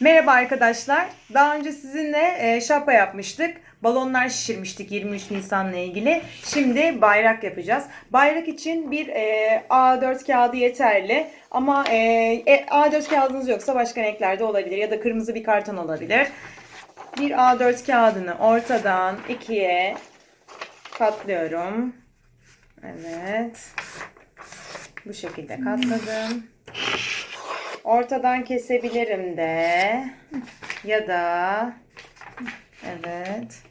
Merhaba arkadaşlar. Daha önce sizinle e, şapka yapmıştık. Balonlar şişirmiştik 23 Nisan'la ilgili. Şimdi bayrak yapacağız. Bayrak için bir e, A4 kağıdı yeterli. Ama e, e, A4 kağıdınız yoksa başka renklerde olabilir. Ya da kırmızı bir karton olabilir. Bir A4 kağıdını ortadan ikiye katlıyorum. Evet. Bu şekilde katladım. Ortadan kesebilirim de. Ya da evet.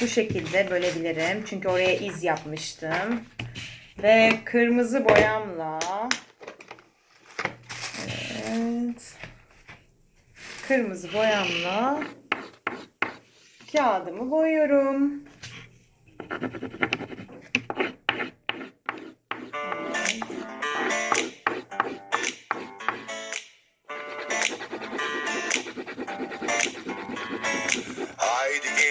Bu şekilde bölebilirim. Çünkü oraya iz yapmıştım. Ve kırmızı boyamla Evet. Kırmızı boyamla kağıdımı boyuyorum.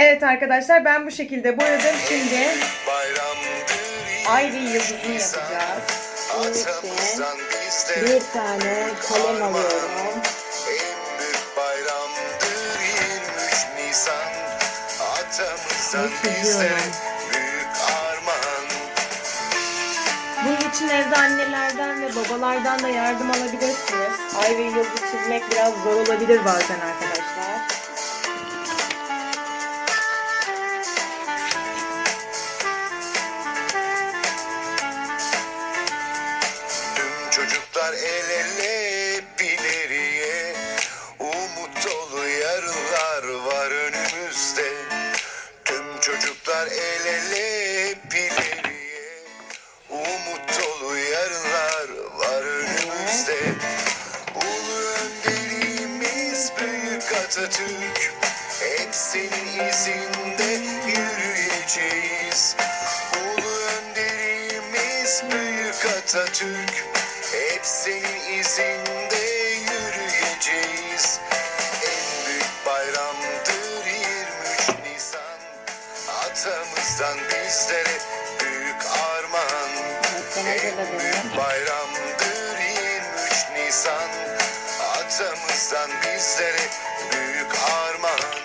Evet arkadaşlar ben bu şekilde boyadım. Şimdi Bayramdır ay ve yıldızını yapacağız. Bizlere Bir tane kalem alıyorum. En büyük bayramdır 23 Nisan Atamızdan Ne bizlere çiziyorum? Bunun için evde annelerden ve babalardan da yardım alabilirsiniz. Ay ve yıldız çizmek biraz zor olabilir bazen arkadaşlar. Çocuklar el ele hep ileriye Umut dolu yarınlar var önümüzde. Tüm çocuklar el ele hep ileriye Umut dolu yarınlar var önümüzde. Ulu önderimiz büyük Atatürk. Hep senin izinde yürüyeceğiz. Ulu önderimiz büyük Atatürk Hep senin izinde yürüyeceğiz En büyük bayramdır 23 Nisan Atamızdan bizlere büyük armağan En büyük bayramdır 23 Nisan Atamızdan bizlere büyük armağan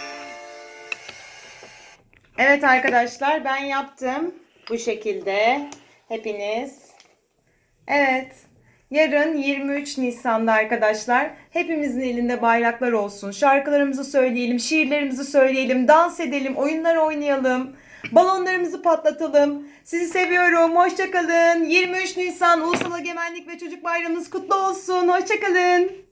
Evet arkadaşlar ben yaptım. Bu şekilde. Hepiniz. Evet. Yarın 23 Nisan'da arkadaşlar hepimizin elinde bayraklar olsun. Şarkılarımızı söyleyelim, şiirlerimizi söyleyelim, dans edelim, oyunlar oynayalım. Balonlarımızı patlatalım. Sizi seviyorum. Hoşçakalın. 23 Nisan Ulusal Egemenlik ve Çocuk Bayramınız kutlu olsun. Hoşçakalın.